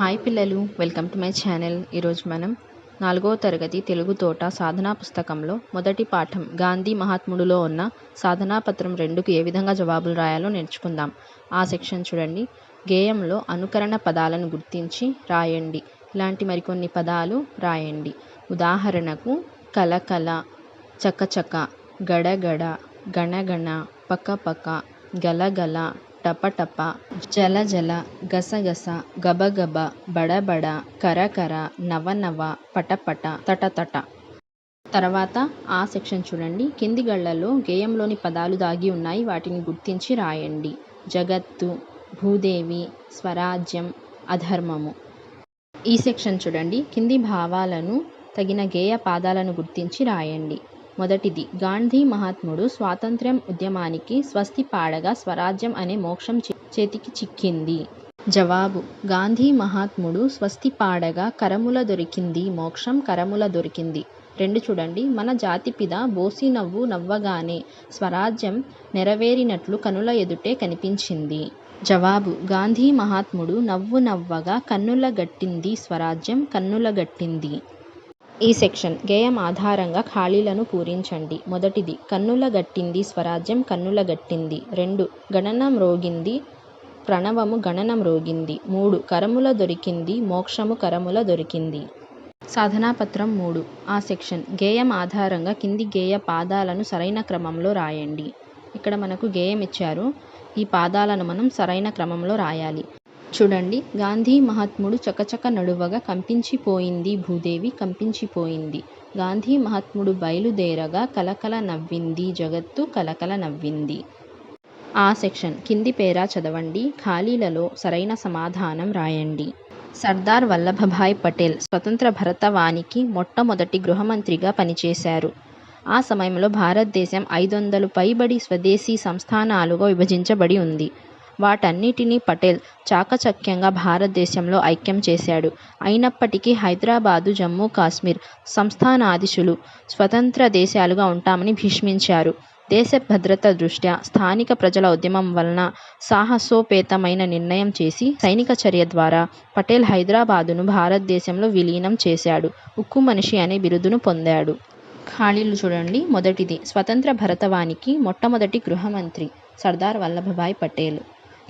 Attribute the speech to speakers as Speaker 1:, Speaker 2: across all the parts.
Speaker 1: Hi పిల్లలు welcome to my channel. ఈరోజు మనం నాలుగో తరగతి తెలుగు తోట సాధనా పుస్తకంలో మొదటి పాఠం గాంధీ మహాత్ముడులో ఉన్న సాధనా పత్రం రెండుకు ఏ విధంగా జవాబులు రాయాలో నేర్చుకుందాం. ఆ సెక్షన్ చూడండి. గేయంలో అనుకరణ పదాలను గుర్తించి రాయండి. ఇలాంటి మరికొన్ని పదాలు రాయండి. ఉదాహరణకు కలకల చకచక గడగడ గణగణ పకపక గలగల టపటప జలజల గసగస గబగబ బడబడ కరకర నవనవ పటపట తటతట తర్వాత ఆ సెక్షన్ చూడండి. కింది గళ్ళలో గేయంలోని పదాలు దాగి ఉన్నాయి. వాటిని గుర్తించి రాయండి. జగత్తు భూదేవి స్వరాజ్యం అధర్మము. ఈ సెక్షన్ చూడండి. కింది భావాలను తగిన గేయ పాదాలను గుర్తించి రాయండి. మొదటిది. గాంధీ మహాత్ముడు స్వాతంత్ర్యం ఉద్యమానికి స్వస్తి పాడగా స్వరాజ్యం అనే మోక్షం చేతికి చిక్కింది. జవాబు. గాంధీ మహాత్ముడు స్వస్తి పాడగా కరముల దొరికింది. మోక్షం కరముల దొరికింది. రెండు చూడండి. మన జాతి పిద బోసి నవ్వు నవ్వగానే స్వరాజ్యం నెరవేరినట్లు కనుల ఎదుటే కనిపించింది. జవాబు. గాంధీ మహాత్ముడు నవ్వు నవ్వగా కన్నుల గట్టింది. స్వరాజ్యం కన్నుల గట్టింది. ఈ సెక్షన్ గేయం ఆధారంగా ఖాళీలను పూరించండి. మొదటిది కన్నుల గట్టింది స్వరాజ్యం కన్నుల గట్టింది. రెండు గణనం రోగింది ప్రణవము గణనం రోగింది. మూడు కరముల దొరికింది మోక్షము కరముల దొరికింది. సాధనాపత్రం మూడు ఆ సెక్షన్ గేయం ఆధారంగా కింది గేయ పాదాలను సరైన క్రమంలో రాయండి. ఇక్కడ మనకు గేయం ఇచ్చారు ఈ పాదాలను మనం సరైన క్రమంలో రాయాలి. చూడండి. గాంధీ మహాత్ముడు చకచక నడువగా కంపించిపోయింది భూదేవి కంపించిపోయింది. గాంధీ మహాత్ముడు బయలుదేరగా కలకల నవ్వింది జగత్తు కలకల నవ్వింది. ఆ సెక్షన్ కింది పేరా చదవండి. ఖాళీలలో సరైన సమాధానం రాయండి. సర్దార్ వల్లభభాయ్ పటేల్ స్వతంత్ర భరతవానికి మొట్టమొదటి గృహమంత్రిగా పనిచేశారు. ఆ సమయంలో భారతదేశం ఐదు వందలు పైబడి స్వదేశీ సంస్థానాలుగా విభజించబడి ఉంది. వాటన్నిటినీ పటేల్ చాకచక్యంగా భారతదేశంలో ఐక్యం చేశాడు. అయినప్పటికీ హైదరాబాదు జమ్మూ కాశ్మీర్ సంస్థానాధీశులు స్వతంత్ర దేశాలుగా ఉంటామని భీష్మించారు. దేశ భద్రత దృష్ట్యా స్థానిక ప్రజల ఉద్యమం వలన సాహసోపేతమైన నిర్ణయం చేసి సైనిక చర్య ద్వారా పటేల్ హైదరాబాదును భారతదేశంలో విలీనం చేశాడు. ఉక్కు మనిషి అనే బిరుదును పొందాడు. ఖాళీలు చూడండి. మొదటిది స్వతంత్ర భరతవానికి మొట్టమొదటి గృహమంత్రి సర్దార్ వల్లభభాయ్ పటేల్.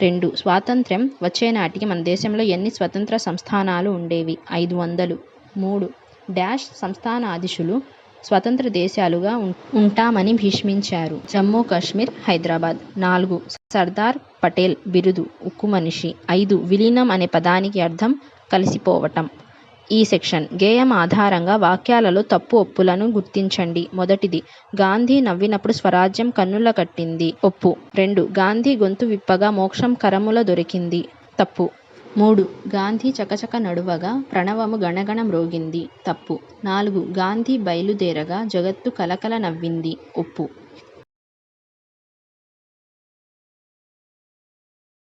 Speaker 1: రెండు. స్వాతంత్ర్యం వచ్చే నాటికి మన దేశంలో ఎన్ని స్వతంత్ర సంస్థానాలు ఉండేవి? ఐదు వందలు. మూడు. డాష్ సంస్థానాధీశులు స్వతంత్ర దేశాలుగా ఉంటామని భీష్మించారు. జమ్మూ కాశ్మీర్ హైదరాబాద్. నాలుగు. సర్దార్ పటేల్ బిరుదు ఉక్కు మనిషి. ఐదు. విలీనం అనే పదానికి అర్థం కలిసిపోవటం. ఈ సెక్షన్. గేయం ఆధారంగా వాక్యాలలో తప్పు ఒప్పులను గుర్తించండి. మొదటిది గాంధీ నవ్వినప్పుడు స్వరాజ్యం కన్నుల కట్టింది. ఒప్పు. రెండు గాంధీ గొంతు విప్పగా మోక్షం కరముల దొరికింది. తప్పు. మూడు గాంధీ చకచక నడువగా ప్రణవము గణగణం రోగింది. తప్పు. నాలుగు గాంధీ బయలుదేరగా జగత్తు కలకల నవ్వింది. ఒప్పు.